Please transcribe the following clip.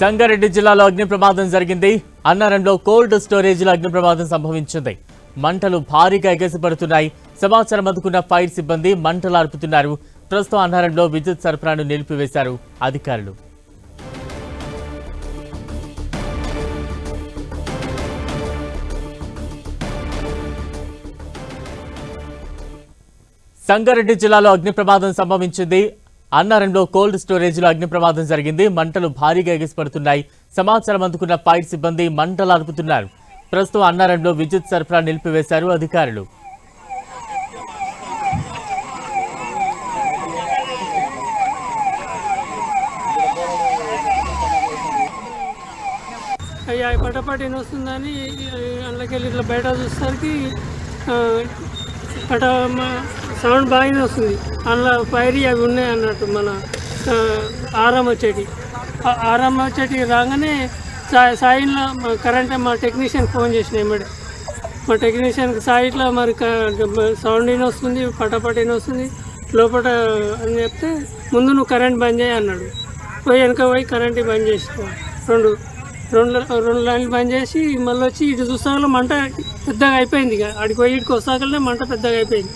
సంగారెడ్డి జిల్లాలో అగ్ని ప్రమాదం జరిగింది. అన్నారంలో కోల్డ్ స్టోరేజ్లో అగ్ని ప్రమాదం సంభవించింది. మంటలు భారీగా ఎగసిపడుతున్నాయి. సమాచారం అందుకున్న ఫైర్ సిబ్బంది మంటలు అర్పుతున్నారు ప్రస్తుతం అన్నారంలో విద్యుత్ సరఫరాను నిలిపివేశారు అధికారులు. సంగారెడ్డి జిల్లాలో అగ్ని ప్రమాదం సంభవించింది. అన్నారంలో కోల్డ్ స్టోరేజ్లో అగ్ని ప్రమాదం జరిగింది. మంటలు భారీగా ఎగిసిపడుతున్నాయి. సమాచారం అందుకున్న ఫైర్ సిబ్బంది మంటలు అదుపుతున్నారు ప్రస్తుతం అన్నారంలో విద్యుత్ సరఫరా నిలిపివేశారు అధికారులు. అయ్యా పటపాటి వస్తుందని అందులోకి ఇట్లా బయట చూసేసరికి పట సౌండ్ బాగానే వస్తుంది. అందులో ఫైరీ అవి ఉన్నాయి అన్నట్టు మన ఆరామ ఆరం ఆరామ చెటి ఆరం రాగానే సాయి సాయిలో మా కరెంట్ మా టెక్నీషియన్ ఫోన్ చేసిన ఎమ్మడే మా టెక్నీషియన్ సాయిట్లో మరి సౌండ్ ఏం వస్తుంది పటపట ఏం వస్తుంది. లోపల అని చెప్తే ముందు నువ్వు కరెంట్ బంద్ చేయి అన్నాడు. పోయి వెనక పోయి కరెంట్ బంద్ చేసిన. రెండు రెండు రెండు లైన్లు బంద్ చేసి మళ్ళీ వచ్చి ఇటు చూసాకలో మంట పెద్దగా అయిపోయింది ఇక. ఆడికి పోయి ఇటుకు వస్తాకల్లా మంట పెద్దగా అయిపోయింది.